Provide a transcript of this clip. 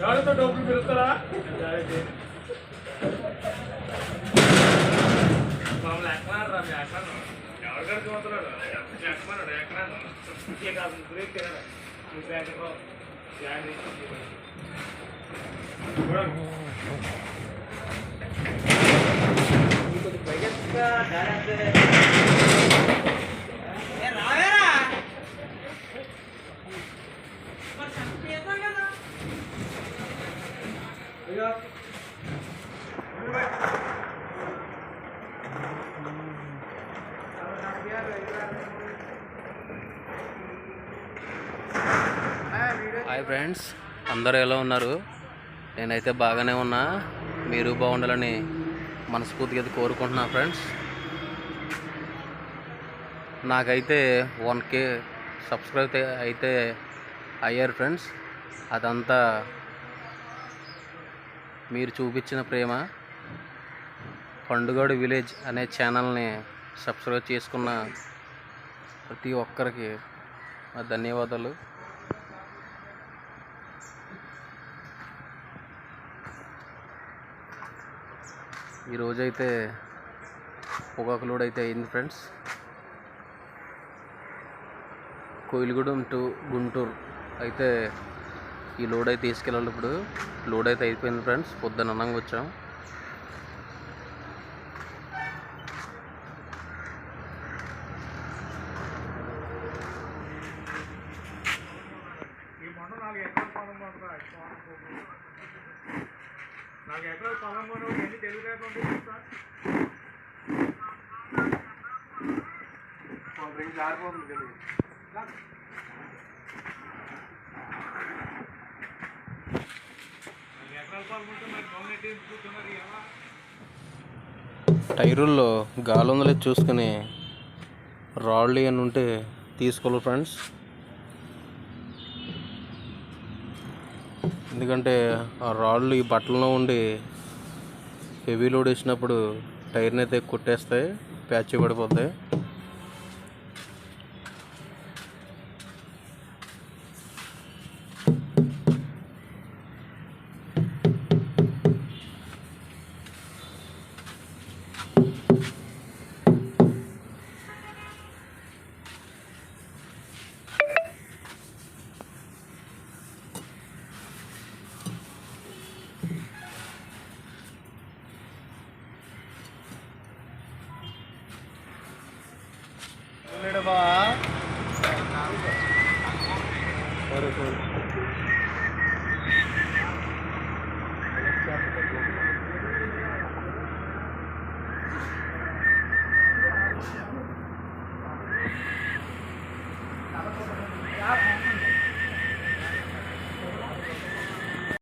ఎవరితో డబ్బులు పిలుస్తారా మమ్మల్ని ఎక్కన్నారు రా మీ ఎక్కను ఎవరికారు చూస్తున్నాడు ఎక్కమన్నాడు ఎక్కనాను ఇంకే కాదు బ్రేక్ తినరా మీ బ్యాంకులో బ్యాంక్ హాయ్ ఫ్రెండ్స్ అందరూ ఎలా ఉన్నారు? నేనైతే బాగానే ఉన్నా. మీరు బాగుండాలని మనస్ఫూర్తిగా అయితే కోరుకుంటున్నా ఫ్రెండ్స్ నాకైతే వన్ కే సబ్స్క్రైబ్ అయితే- అయ్యారు ఫ్రెండ్స్ అదంతా మీరు చూపించిన ప్రేమ. పండుగడు విలేజ్ అనే ఛానల్ని సబ్స్క్రైబ్ చేసుకున్న ప్రతి ఒక్కరికి ధన్యవాదాలు. ఈరోజైతే పొగాకు లోడ్ అయితే అయింది ఫ్రెండ్స్. కోయిలగూడెం టు గుంటూరు అయితే ఈ లోడ్ అయితే తీసుకెళ్ళాలి ఇప్పుడు లోడ్ అయితే అయిపోయింది ఫ్రెండ్స్. పొద్దున అన్నంగా వచ్చాం. ఈ నాలుగు ఎకరాల పొలం ఎన్ని జారిపోతుంది టైరుల్లో గాలి ఉందో లేదో చూసుకుని రాళ్ళు అని ఉంటే తీసుకోవాలి ఫ్రెండ్స్. ఎందుకంటే ఆ రాళ్ళు ఈ బట్టల్లో ఉండి హెవీ లోడ్ వేసినప్పుడు టైర్ని అయితే కొట్టేస్తాయి ప్యాచ్ పడిపోతాయి. சொல்லிடுவா.